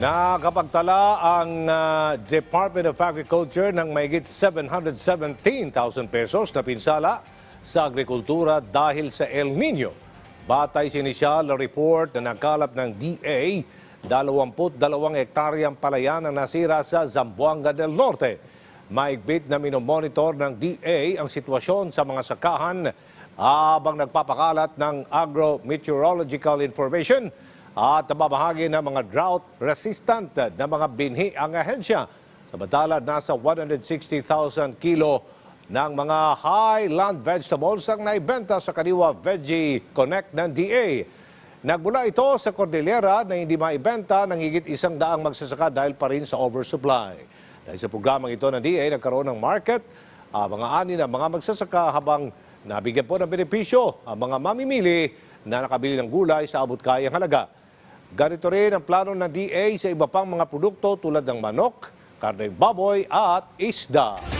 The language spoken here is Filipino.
Nakapagtala ang ah, Department of Agriculture ng mahigit 717,000 pesos na pinsala sa agrikultura dahil sa El Nino. Batay sa inisyal na report na nagkalap ng DA, 22 hektaryang palayan ang nasira sa Zamboanga del Norte. Maigpit na minomonitor ng DA ang sitwasyon sa mga sakahan habang nagpapakalat ng agro-meteorological information at nababahagi ng mga drought-resistant na mga binhi ang ahensya. Samantala, nasa 160,000 kilo ng mga highland vegetables ang naibenta sa Kaniwa Veggie Connect ng DA. Nagmula ito sa Cordillera na hindi maibenta ng higit isang daang magsasaka dahil pa rin sa oversupply. Dahil sa programang ito ng DA, nagkaroon ng market ang mga ani ng mga magsasaka habang nabigyan po ng benepisyo ang mga mamimili na nakabili ng gulay sa abot kayang halaga. Ganito rin ang plano ng DA sa iba pang mga produkto tulad ng manok, karneng baboy at isda.